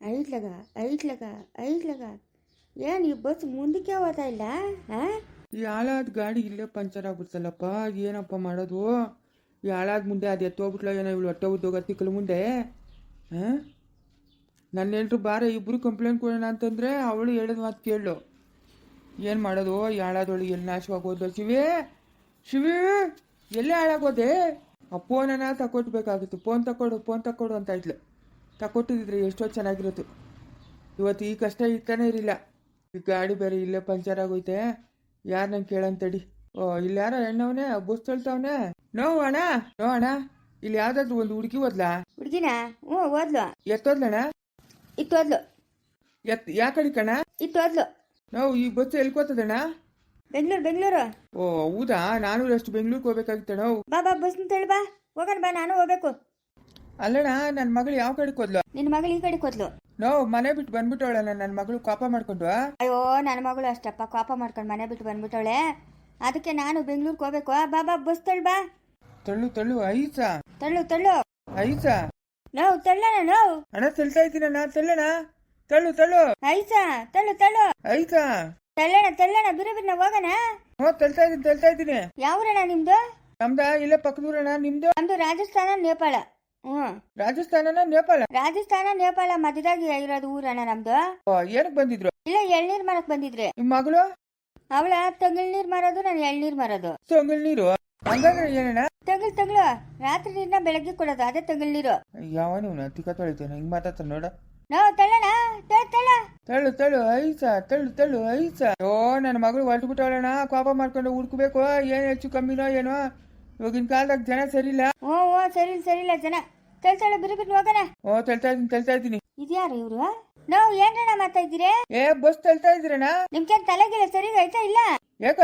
ಐತ್ಲಗ ಐಟ್ಲಗ ಐಟ್ಲಗ ಏನು ಈ ಬಸ್ ಮುಂದಕ್ಕೆ ಹೋಗ್ತಾ ಇಲ್ಲ? ಹಾಂ ಯಾಳಾದ ಗಾಡಿ ಇಲ್ಲೇ ಪಂಚರ್ ಆಗ್ಬಿಡ್ತಲ್ಲಪ್ಪ, ಏನಪ್ಪ ಮಾಡೋದು? ಯಾಳಾದ ಮುಂದೆ ಅದು ಎತ್ತೋಗ್ಬಿಟ್ಲ, ಏನೋ ಇವ್ಳು ಹೊಟ್ಟೆ ಉದ್ದೋಗ ತಿಕ್ಕಲು ಮುಂದೆ? ಹಾಂ ನನ್ನ ಎಲ್ರು ಬಾರ ಇಬ್ಬರು ಕಂಪ್ಲೇಂಟ್ ಕೊಡೋಣ ಅಂತಂದರೆ ಅವಳು ಹೇಳಿದ ಮಾತು ಕೇಳು. ಏನು ಮಾಡೋದು? ಯಾಳಾದವಳು ಎಲ್ಲಿ ನಾಶವಾಗೋದು? ಶಿವಿ ಶಿವಿ, ಎಲ್ಲೇ ಹಾಳಾಗೋದೆ? ಆ ಫೋನನ್ನು ತಕೊಟ್ಬೇಕಾಗಿತ್ತು. ಫೋನ್ ತಕೊಡು ಫೋನ್ ತಕೊಡು ಅಂತ ಇದ್ಲು. ತಕೊಟ್ಟಿದ್ರೆ ಎಷ್ಟೋ ಚೆನ್ನಾಗಿರೋದು ಇವತ್ತು ಈ ಕಷ್ಟ ಇರ್ತಾನೆ ಇರಲಿಲ್ಲ. ಈ ಗಾಡಿ ಬೇರೆ ಇಲ್ಲೇ ಪಂಚರ್ ಆಗೋಯ್ತೆ. ಯಾರು ನಂಗೆ ಕೇಳಂತಡಿ ಓ ಇಲ್ಲಿ ಯಾರೋ ಹೆಣ್ಣವನೇ ಬಸ್ ತೊಳ್ತಾವನೆ. ನೋ ಅಣ್ಣ. ನೋ ಅಣ್ಣ. ಇಲ್ಲಿ ಯಾವ್ದಾದ್ರು ಒಂದು ಹುಡುಗಿ ಓದ್ಲಾ? ಹುಡುಗಿನ? ಹ್ಞೂ ಓದ್ಲು. ಎತ್ತೋದ್ಲಣ್ಣ? ಇತ್ತು ಓದ್ಲು. ಎತ್ ಯಾಕಡಿ ಕಣ ಇತ್ತು ಓದ್ಲು. ನಾವು ಈ ಬಸ್ ಎಲ್ಕೋತದಣ್ಣ ಬೆಂಗಳೂರು ಬೆಂಗಳೂರು. ಓ ಹೌದಾ? ನಾನು ಅಷ್ಟು ಬೆಂಗ್ಳೂರ್ಗೆ ಹೋಗ್ಬೇಕಾಗಿತ್ತಣ್ಣ. ಬಾ ಬಾ ಬಸ್ ತಳ್ಳಿ ಬಾ. ಹೋಗೋಣ ಬಾ ನಾನು ಹೋಗ್ಬೇಕು. ಅಲ್ಲಣ್ಣ ನನ್ನ ಮಗಳು ಯಾವ ಕಡೆ ಕೊದ್ಲು? ನಿನ್ನ ಮಗಳು ಈ ಕಡೆ ಕೊದ್ಲು? ನೋ ಮನೆ ಬಿಟ್ಟು ಬಂದ್ಬಿಟ್ಟವಳಣ್ಣ ನನ್ನ ಮಗಳು ಕೋಪ ಮಾಡ್ಕೊಂಡು ಅಯ್ಯೋ ನನ್ನ ಮಗಳು ಅಷ್ಟಪ್ಪ ಕೋಪ ಮಾಡ್ಕೊಂಡು ಮನೆ ಬಿಟ್ಟು ಬಂದ್ಬಿಟ್ಟವಳೆ. ಅದಕ್ಕೆ ನಾನು ಬೆಂಗಳೂರಿಗೆ ಹೋಗ್ಬೇಕು. ಬಾ ಬಾ ಬಸ್ ತಳ್ ಬಾ. ತಳ್ಳು ತಳ್ಳು ಐಸ. ತಳ್ಳು ತಳ್ಳು. ಐಸಾ? ನೋವು ತಳ್ಳಣ ನೋವು ಅಣ್ಣ ತಳ್ತಾ ಇದ್ದೀನಣ್ಣ ತಳ್ಳಣ. ತಳ್ಳು ತಳ್ಳು. ಐಸಾ ತಳ್ಳು ತಳ್ಳು. ಐಸಾ? ತಳ್ಳಣ ತಳ್ಳಣ ಬಿರು ಬಿರ್ನ ಹೋಗಣ. ಹ್ಞೂ ತಳ್ತಾ ಇದ್ದೀನಿ ತಳ್ತಾ ಇದ್ದೀನಿ. ಯಾವ್ರಣ್ಣ ನಿಮ್ದು? ನಮ್ದ ಇಲ್ಲ ಪಕ್ಕದೂರಣ್ಣ ನಿಮ್ದು? ನಮ್ದು ರಾಜಸ್ಥಾನ ನೇಪಾಳ. ಹ್ಞೂ ರಾಜಸ್ಥಾನನ ನೇಪಾಳ. ರಾಜಸ್ಥಾನ ನೇಪಾಳ ಮಧ್ಯದಾಗಿ ಇರೋದು ಊರಣ್ಣ ನಮ್ದು. ಓ ಏನಕ್ಕೆ ಬಂದಿದ್ರು? ಇಲ್ಲ ಎಳ್ನೀರ್ ಮಾರಕ್ ಬಂದಿದ್ರೆ. ನಿಮ್ ಮಗಳು? ಅವಳ ತಂಗಿಳ್ ನೀರ್ ಮಾರೋದು ನಾನು ಎಳ್ನೀರ್ ಮಾರೋದು. ತಂಗಿಳ್ ನೀರು? ಹಂಗಾದ್ರೆ ಏನಣ್ಣ? ತಗಲ್ ತಗಲು ರಾತ್ರಿ ನೀರ್ನ ಬೆಳಗ್ಗೆ ಕೊಡೋದು ಅದೇ ತಗಲ್ ನೀರು. ಯಾವನು ತಿಕ್ಕ ತೊಳಿತೇನೆ ಹಿಂಗ್ ಮಾತಾಡ್ತಾನೆ ನೋಡ. ನಾವು ತಳ್ಳಣ ತಳ್ಳ ತಳ್ಳ. ತಳ್ಳು ತಳ್ಳು ಐಸ ತಳ್ಳು ತಳ್ಳು ಐಸ. ಓ ನನ್ನ ಮಗಳು ಹೊರಟು ಬಿಟ್ಟವಳಣ್ಣ ಕೋಪ ಮಾಡ್ಕೊಂಡು ಹುಡ್ಕಬೇಕು ಏನ್ ಹೆಚ್ಚು ಕಮ್ಮಿನೋ ಏನೋ. ಇವಾಗಿನ ಕಾಲದಾಗ ಜನ ಸರಿಯಿಲ್ಲ. ಓ ಓ ಸರಿ ಸರಿ ಇಲ್ಲ ಜನ. ತಳ್ಳ ಬಿರು ಬಿರು ಹೋಗೋಣ. ಓ ತಳ್ತಾ ಇದೀನಿ ತಳ್ತಾ ಇದ್ದೀನಿ ಇದ್ಯಾರು ಇವ್ರು? ನಾವು ಏನ್ರಣ್ಣ ಮಾತಾ ಇದ್ದೀರಿ? ಏ ಬಸ್ ತಳ್ತಾ ಇದ್ರಣ ನಿಮ್ಗೇನ್ ತಲೆಗಿಲ್ಲ ಸರಿ ಆಯ್ತಾ ಇಲ್ಲ? ಯಾಕ?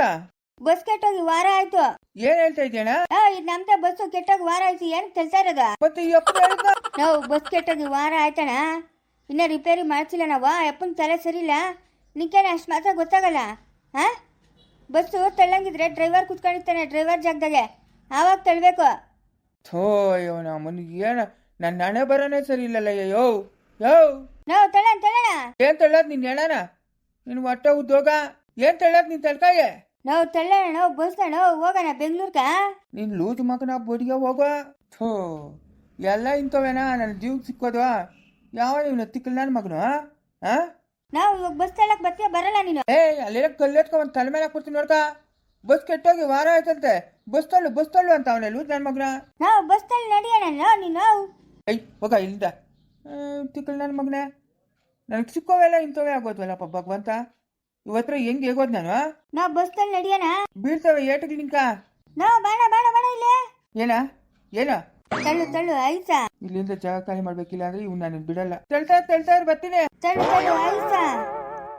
ಬಸ್ ಕೆಟ್ಟೋಗಿ ವಾರ ಆಯ್ತು. ಏನ್ ಹೇಳ್ತಾ ಇದ್ದೀಯಣ್ಣ ಆ, ಇದ್ ನಮ್ದೇ ಬಸ್ ಕೆಟ್ಟೋಗಿ ವಾರ ಆಯ್ತು ಏನ್ ಕೆಲ್ಸ ಇರೋದ? ಮತ್ತೆ ಈ ಅಪ್ಪ ಹೇಳಿದ್ನ? ನಾವು ಬಸ್ ಕೆಟ್ಟೋಗಿ ವಾರ ಆಯ್ತಣ ಇನ್ನ ರಿಪೇರಿ ಮಾಡ್ಸಿಲ್ಲ ನಾವು. ಅಪ್ಪನ ತಲೆ ಸರಿ ಇಲ್ಲ. ನಿಂಕೇನೆ ಅಷ್ಟು ಮಾತ್ರ ಗೊತ್ತಾಗಲ್ಲ? ಹಾ ಬಸ್ಸು ತಳ್ಳಂಗಿದ್ರೆ ಡ್ರೈವರ್ ಕುತ್ಕೊಂಡಿರ್ತಾನೆ ಡ್ರೈವರ್ ಜಾಗದಾಗೆ. ಆವಾಗ ತಳ್ಬೇಕು ಥೋ ಅಯ್ಯೋ ನಮ್ಮ ಏನ ನನ್ನ ಹಣೆ ಬರೋನೇ ಸರಿ ಇಲ್ಲಲ್ಲ ಅಯ್ಯೋ ಯೋ. ನಾವು ತಳ್ಳಣ ತಳ್ಳ ಏನ್ ತಳ್ಳದ್ ನಿನ್ ಹೆಣನ? ನಿನ್ ಹೊಟ್ಟೆ ಉದ್ಯೋಗ ಏನ್ ತಳ್ಳದ್ ನಿನ್ ತಳ್ಕಾಯೆ ನಾವು ತಳ್ಳಣ ನಾವು ನಾವು ಹೋಗೋಣ ಬೆಂಗ್ಳೂರ್ಗ ನೀನ್ ಲೂಜ್ ಮಗನ ಬೋಡಿಗೆ ಹೋಗೋ. ಥೋ ಎಲ್ಲ ಇಂಥವೇನ? ನನ್ನ ಜೀವಕ್ಕೆ ಸಿಕ್ಕೋದು. ಯಾವ ಇವನು ತಿಕ್ಕಲ್ ನನ್ನ ಮಗನು ಹಾ ನಾವು ಇವಾಗ ಬಸ್ ತಳ್ಳಕ್ ಬರ್ತೀಯ? ಬರಲ್ಲ ನೀನು. ಏ ಅಲ್ಲಿ ಕಲ್ಲೆತ್ಕೊ ಒಂದು ತಲೆ ಮೇಲೆ ಹಾಕ್ಬಿಡ್ತೀನಿ ನೋಡ್ಕ. ಬಸ್ ಕೆಟ್ಟೋಗಿ ವಾರ ಆಯ್ತಂತೆ. ಬಸ್ ತಳ್ಳು ಬಸ್ ತಳ್ಳು ಅಂತ ಅವನೇ ನನ್ನ ಮಗನ. ನಾವು ಬಸ್ ತಳ್ಳಿ ನಡಿಯೋಣ ನೀನು? ಐ ಹೋಗ ಇಲ್ಲಿಂದ. ತಿಕ್ಕಳು ನನ್ನ ಮಗನೇ. ನನಗೆ ಸಿಕ್ಕೋವೆಲ್ಲ ಇಂಥವೇ ಆಗೋದ್ವಲ್ಲಪ್ಪ ಭಗವಂತ. ಇವತ್ರ ಹೆಂಗ್ ಹೇಗೋದ್ ನಾನು ನಾವು ಬಸ್ ತಳ್ಳಿ ನಡಿಯೋಣ ಬೀಳ್ತವೆ ಏಟಿಗೆ ನಿಂಕ ನಾವು ಬಾಣ ಬಾಣ ಬಾಣ ಇಲ್ಲೇ. ಏನ? ಏನ? ತಳ್ಳು ತಳ್ಳು ಆಯ್ತಾ ಇಲ್ಲಿಂದ ಜಾಗ ಖಾಲಿ ಮಾಡ್ಬೇಕಿಲ್ಲ ಅಂದ್ರೆ ಇವ್ ನಾನು ಬಿಡಲ್ಲ. ತಳ್ತಾ ತಳ್ತಾ ಇರ್ ಬರ್ತೀನಿ. ತಳ್ಳು ತಳ್ಳು ಆಯ್ತಾ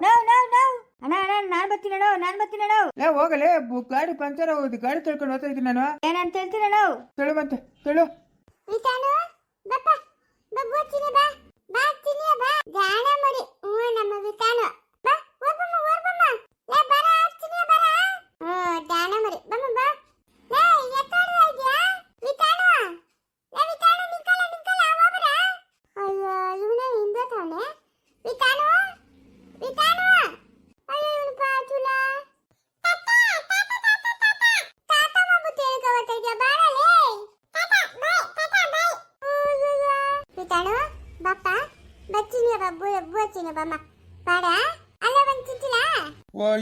ನಾವು ಅಣ್ಣ ಅಣ್ಣ ನಾನ್ ಬರ್ತೀನಿ ಅಣ್ಣ ನಾನ್ ಬರ್ತೀನಿ ಅಣ್ಣ. ಏ ಹೋಗಲೇ ಗಾಡಿ ಪಂಚರ್ ಆಗೋದು ಗಾಡಿ ತಳ್ಕೊಂಡು ಹೋಗ್ತಾ ಇದ್ದೀನಿ ನಾನು. ಏನಂತ ಹೇಳ್ತೀರ ನಾವು ತಳು ಬಂತೆ ತಳು. ವಿತಾನು ಬಪ್ಪ ಬಬ್ಬು ಚಿನಿ ಬಾ. ಬಾ ಚಿನಿ ಬಾ. ಗಾಣ ಮಡಿ ಹ್ಞೂ ನಮ್ಮ ವಿತಾನು ಬಾ ಓರ್ಬಮ್ಮ ಓರ್ಬಮ್ಮ ಲೇ ಬರ ಚಿನಿ ಬರ. ಹ್ಞೂ ಗಾಣ ಮಡಿ ಬಮ್ಮ ಬಾ. ಲೇ ಇದ್ಯಾ? ವಿತಾನು ಲೇ ವಿತಾನು ನಿಂಕಲ ನಿಂಕಲ ಅವ ಬರ ಅಯ್ಯೋ ಇವನೇ ಹಿಂದೆ ತಾನೆ. ವಿತಾನು ವಿತಾನು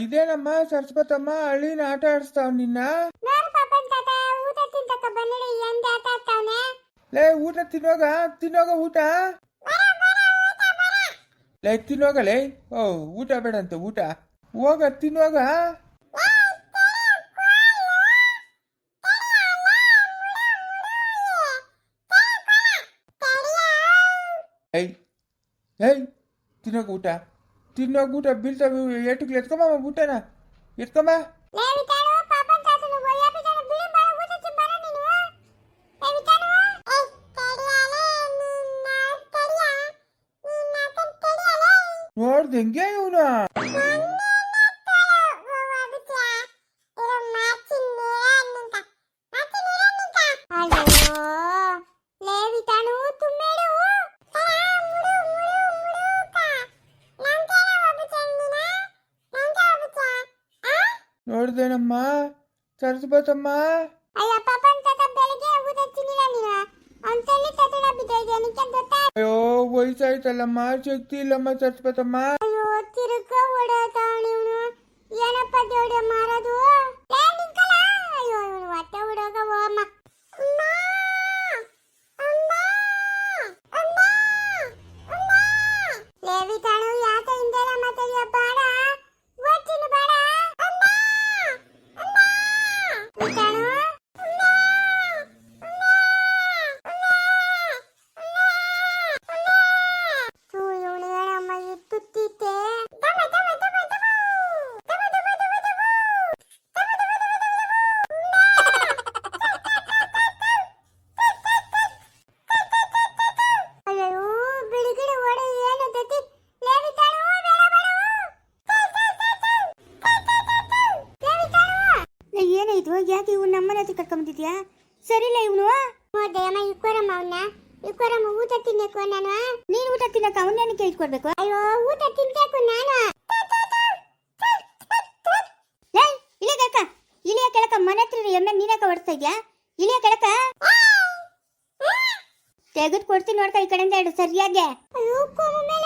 ಇದೇನಮ್ಮ ಸರಸ್ವತಮ್ಮ ಹಳ್ಳಿನ ಆಟ ಆಡಿಸ್ತಾವ್ ನಿನ್ನ. ನೋಡು ಪಾಪನ್ ತಾತ ಊಟ ತಿಂತಕ ಬನ್ನಡಿ ಎಂದ ಆಟ ಆಡ್ತಾವ್ನೆ. ಲೇ ಊಟ ತಿನ್ನೋಗ ತಿನ್ನೋಗ ಊಟ? ಲೇ ತಿನ್ನೋಗ ಲೇ ಓ ಊಟ ಬೇಡ ಅಂತ ಊಟ. ಹೋಗ ತಿನ್ನೋಗ. ಏಯ್ ಏಯ್ ತಿನ್ನೋಗ ಊಟ. ತಿನ್ನೋಗ ಊಟ ಬೀಳ್ತಾವೆ ಏಟಕ್ಕೆ ಎತ್ಕೊಂಬ ಊಟನ ಎತ್ಕೊಂಬ. ಲೇ ವಿತಾನು ಪಾಪನ್ ತಾತನು ಒಯ್ಯ ಬಿಡನ ಬಿಳಿ ಬಾಳ ಊಟ ತಿಂಬಾರ ನೀನು ಲೇ ವಿತಾನು ಏ ತಡಿಯಾಲೆ ನಿನ್ನ ತಡಿಯಾ ನಿನ್ನ ತಡಿಯಾಲೆ ನೋಡ್ದಂಗೆ ಇವನು ಅಯ್ಯೋ ಲೇವಿತಾನು ತುಂಬೇಡು ಹೊಡೆದೇನಮ್ಮ ಸರಸ್ವತಮ್ಮ ಅಯ್ಯ ಪಾಪನ್ ತಾತ ಬೆಳಿಗ್ಗೆ ಊಟ ತಿನ್ನಿಲ್ಲ ನೀನು ಅವ್ನ್ ತಲೆ ತತಣ ಬಿದ್ದೋಯ್ದೆ ನಿಂಗೆ ಗೊತ್ತಾ? ಅಯ್ಯೋ ವಯಸ್ಸಾಯ್ತಲ್ಲಮ್ಮ ಶಕ್ತಿ ಇಲ್ಲಮ್ಮ ಸರಸ್ವತಮ್ಮ ಅಯ್ಯೋ ತಿರುಗ ಓಡಾತಾವಣಿ ಇವನು. ಏನಪ್ಪ ದೇವ್ಡೆ ಮಾರೋದು? ಯಾಕೆ ಇವ್ನು ನಮ್ಮನೆ ಹತ್ರ ಕರ್ಕೊಂಬಂದಿದ್ಯಾ ಸರಿಲ್ಲ ಇವನು. ಅಮ್ಮ ದಯಮ್ಮ, ಇಕ್ಕೋರಮ್ಮ ಅವ್ನ. ಇಕ್ಕೋರಮ್ಮ, ಊಟ ತಿನ್ನಬೇಕು ನಾನು ನೀನು ಊಟ ತಿನ್ನಕ ಅವನ್ನೇನು ಕೇಳ್ಕೊಡ್ಬೇಕು ಅಯ್ಯೋ ಊಟ ತಿನ್ಬೇಕು ನಾನು. ಏಯ್ ಇಳಿಯ ಕೆಳಕ. ಮನೆ ಹತ್ರ ಎಮ್ಮೆ ನೀನಕ ಹೊಡ್ತಾ ಇದ್ಯಾ? ಇಳಿಯ ಕೆಳಕ. ತೆಗೆದು ಕೊಡ್ತೀನಿ ನೋಡ್ಕ ಈ ಕಡೆಯಿಂದ ಹೇಳು ಸರಿಯಾಗಿ. ಅಯ್ಯೋ ಕೋಮ ನಮ್ಮ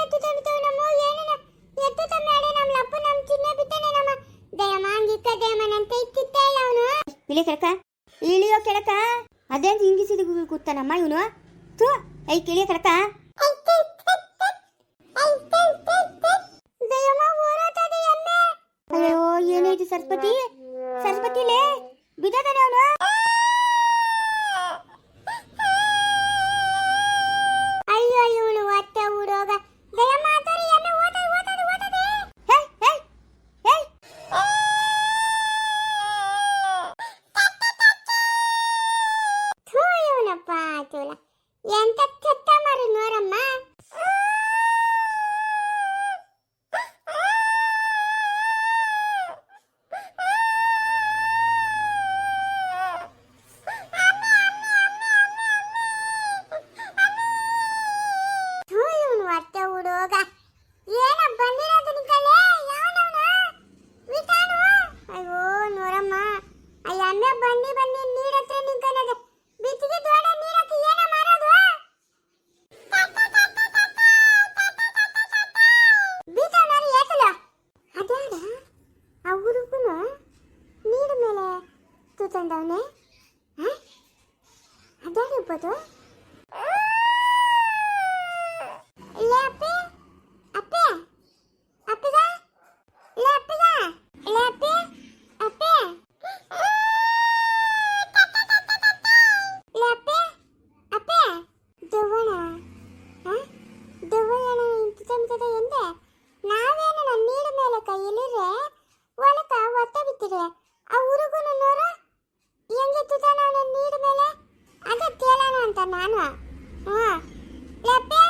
ಎತ್ತು ನಮ್ಮ ಲಪ್ಪು ನಮ್ಮ ಚಿನ್ನ ನಮ್ಮ. ಇಳಿಯ ಕೆಳಕ? ಇಳಿಯೋ ಕೆಳಕ? ಅದೇನ್ ಹಿಂಗಿಸಿದ ಕೂತಾನಮ್ಮ ಇವನು. ತೂ ಐ ಕಿಳಿಯ ಕೆಳಕ? ಅಯ್ಯೋ, ಏನಾಯ್ತು ಸರಸ್ವತಿ? ಚೂಲ ಎಂತ ಚಮಚದ ಎಂದೆ? ನಾವೇನ ನೀಡ ಮೇಲೆ ಕೈಯಲ್ಲಿರೆ ಒಳಕ ಒತ್ತ ಬಿತ್ತಿರೆ ಆ ಹುಡುಗನು ನೋರ ಹೆಂಗೆ ತುತಾನ ಅವನ ನೀಡ ಮೇಲೆ? ಅದ ತೇಲಾನ ಅಂತ ನಾನು. ಹಾ ಲೆಪ್ಪೆ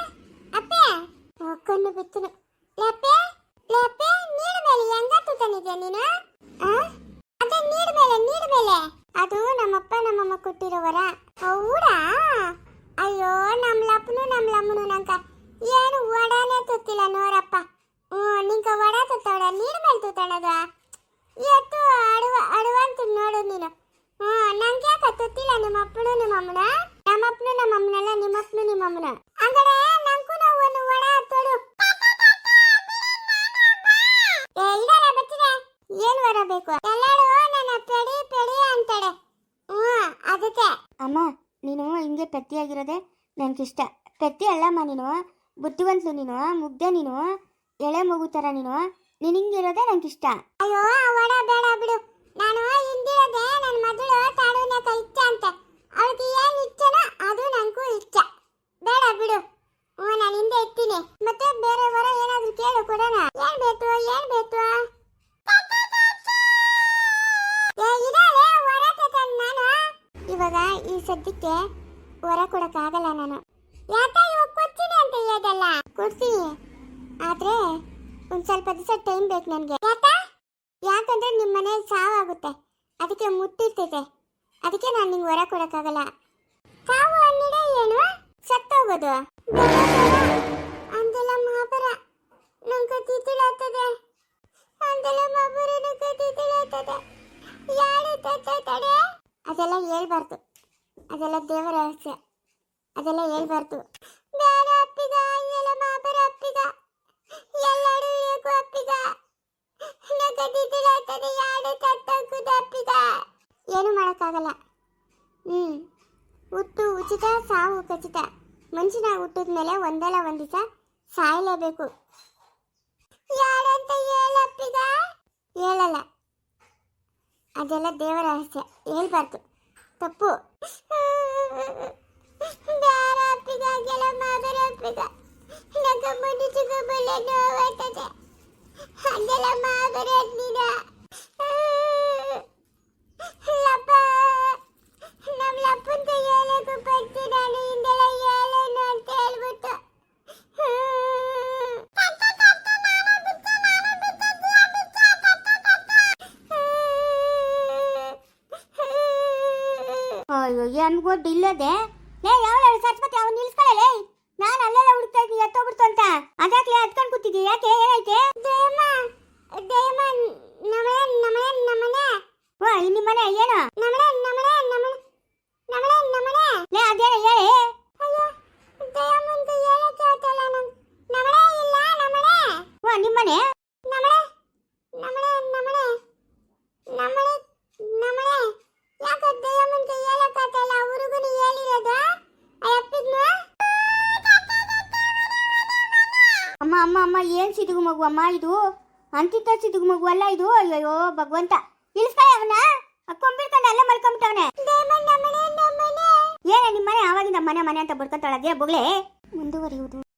ಅಪ್ಪೆ. ಕಣ್ಣು ಬಿತ್ತನು. ಲಪ್ಪೆ ಲೆಪ್ಪೆ ನೀಡ ಮೇಲೆ ಹೆಂಗ ತುತಾನಿದ್ಯಾ ನೀನು? ಅದು ನೀಡ ಮೇಲೆ ನೀಡ ಮೇಲೆ. ಅದು ನಮ್ಮಪ್ಪ, ನಮ್ಮಮ್ಮ ಕೊಟ್ಟಿರೋ ವರ ಅಯ್ಯೋ ನಮ್ಮ ಲಪ್ಪನು ನಮ್ಮ ಲಮ್ಮನು ನಂಕ ಏನು ವಡಾನೇ ತುತ್ತಿಲ್ಲ ನೋರಪ್ಪ. ಹ್ಞೂ ನಿಂಕ ವಡ ತುತ್ತವಡ ನೀಡ ಮೇಲೆ ತುತ್ತಣದ ಎತ್ತು ಅಡುವ ಅಡುವಂತ ನೋಡು ನೀನು. ಹ್ಞೂ ನಂಗೆ ಯಾಕೆ ತುತ್ತಿಲ್ಲ ನಿಮ್ಮ ಅಪ್ಪನು ನಿಮ್ಮ ಅಮ್ಮನ? ನಮ್ಮ ಅಪ್ಪನು ನಮ್ಮ ಅಮ್ಮನಲ್ಲ ನಿಮ್ಮಪ್ಪನು ನಿಮ್ಮ ಅಮ್ಮನ? ಅಂದ್ರೆ ನಂಗೂ ನಾವು ಒಂದು ವಡ ತೊಡು. ಎಲ್ಲರ ಬತ್ತಿದೆ. ಏನ್ ವರ ಬೇಕು? ಎಲ್ಲರೂ ನನ್ನ ಪೆಡಿ ಪೆಡಿ ಅಂತಾಳೆ. ಹ್ಞೂ ಅದಕ್ಕೆ. ಅಮ್ಮ ನೀನು ಹಿಂಗೆ ಪೆತ್ತಿಯಾಗಿರೋದೆ ನನಗಿಷ್ಟ ಪೆತ್ತಿ ಅಲ್ಲಮ್ಮ ನೀನು ಬುದ್ಧಿವಂತಲು ನೀನು ಮುಗ್ದೆ ನೀನು ಎಳೆ ಮಗು ಥರ ನೀನು. ನೀನು ಹಿಂಗಿರೋದೆ ನನಗಿಷ್ಟ ಅಯ್ಯೋ ಆ ವಡ ಬೇಡ ಬಿಡು. ನಾನು ಹಿಂದಿರೋದೆ ನನ್ನ ಮಗಳು ತಾಡುನಕ ಇಷ್ಟ ಅಂತ. ಅವಳಿಗೆ ಏನು ಇಚ್ಛನೋ ಅದು ನನಗೂ ಇಚ್ಛ. ಬೇಡ ಬಿಡು. ಹ್ಞೂ, ನಾನು ಹಿಂದೆ ಇರ್ತೀನಿ. ಮತ್ತೆ ಬೇರೆ ವರ ಏನಾದರೂ ಕೇಳು ಕೊಡೋಣ. ಏನ್ ಬೇಕು ಏನ್ ಬೇಕು? ಇವಾಗ ಈ ಸದ್ಯಕ್ಕೆ ವರ ಕೊಡಕ್ಕಾಗಲ್ಲ ನಾನು. ಯಾಕ ಇವಾಗ ಕೊಡ್ತೀನಿ ಅಂತ ಹೇಳಲ್ಲ ಕೊಡ್ತೀನಿ. ಆದ್ರೆ ಒಂದ್ ಸ್ವಲ್ಪ ದಿವಸ ಟೈಮ್ ಬೇಕು ನನಗೆ. ಯಾಕ? ಯಾಕಂದ್ರೆ ನಿಮ್ಮ ಮನೇಲಿ ಸಾವಾಗುತ್ತೆ. ಅದಕ್ಕೆ ಮುಟ್ಟಿರ್ತೈತೆ ಅದಕ್ಕೆ ನಾನು ನಿಂಗೆ ವರ ಕೊಡಕ್ಕಾಗಲ್ಲ. ತಾವು ಅನ್ನಿಡ ಏನು? ಸತ್ತೋಗೋದು. ಅಂದೆಲ್ಲ ಮಹಾಪರ ನಂಗೆ ತಿಥಿಳಾಗ್ತದೆ ಅಂದೆಲ್ಲ ಮಹಾಪರ ನಂಗೆ ತಿಥಿಳಾಗ್ತದೆ ಯಾರು ತಡೆ ಅದೆಲ್ಲ ಹೇಳ್ಬಾರ್ದು. ಅದೆಲ್ಲ ದೇವರ ರಹಸ್ಯ. ಅದೆಲ್ಲ ಹೇಳ್ಬಾರ್ದು. ಬೇರೆ ಏನು ಮಾಡೋಕ್ಕಾಗಲ್ಲ ಹ್ಞೂ ಹುಟ್ಟು ಉಚಿತ, ಸಾವು ಖಚಿತ. ಮನುಷ್ಯನ ಹುಟ್ಟಿದ ಮೇಲೆ ಒಂದಲ್ಲ ಒಂದು ಸಾಯಲೇಬೇಕು. ಯಾರಂತ ಹೇಳಪ್ಪಿಗ? ಹೇಳಲ್ಲ. ಅದೆಲ್ಲ ದೇವರ ರಹಸ್ಯ. ಹೇಳ್ಬಾರ್ದು. ತಪ್ಪು. ಬ್ಯಾಡ ಅಪ್ಪಿಗ ಗೆಲ ಮಾದರ ಬಲೆ ನೋವಾಗ್ತದೆ ಅಯ್ಯೋ ಅನ್ಕೊಂಡು ಇಲ್ಲದೆ ಲೇ ಯಾವ ಸರಸ್ವತಿ ಅವನು ನಿಲ್ಸ್ಕೊಳ್ಳಲೇ ನಾನು ಅಲ್ಲೆಲ್ಲ ಹುಡುಕ್ತಾ ಇದ್ದೀನಿ ಎತ್ತೋಗ್ಬಿಡ್ತು ಅಂತ ಅದಾಕ್ಲೆ ಹತ್ಕೊಂಡು ಕೂತಿದ್ದಿ? ಯಾಕೆ? ಏನೈತೆ ದೇಮ ದೇಮ ನಮನೆ ನಮನೆ ನಮನೆ ಓ ನಿಮ್ಮ ಮನೆ ಏನು? ನಮನೆ ನಮನೆ ನಮನೆ ನಮನೆ ನಮನೆ ಲೇ, ಅದೇನ ಹೇಳಿ ಅಯ್ಯೋ ದೇಮಂತ ಹೇಳಕ್ಕೆ ಆತಲ್ಲ ನಮ್ ಇಲ್ಲ ನಮನೆ ಓ, ನಿಮ್ಮನೆ? ನಮನೆ ನಮನೆ ಏನ್ ಸಿದುಗು ಮಗು ಅಮ್ಮ ಇದು? ಸಿದುಗು ಮಗು ಅಲ್ಲ ಇದು? ಅಯ್ಯೋ ಭಗವಂತ. ಇಳಿಸ್ಕೊಳ್ಳಿ ಅವನ ಕೊಂಬಿಡ್ಕೊಂಡು ಅಲ್ಲೇ ಮಲ್ಕೊಂಬಿಟ್ಟವನೆ. ಏನ ನಿಮ್ಮ ಮನೆ ಆವಾಗಿಂದ ಮನೆ ಮನೆ ಅಂತ ಬಡ್ಕೊಂತಾಳಗೆ ಬೊಗ್ಲೆ. ಮುಂದುವರಿಯುವುದು.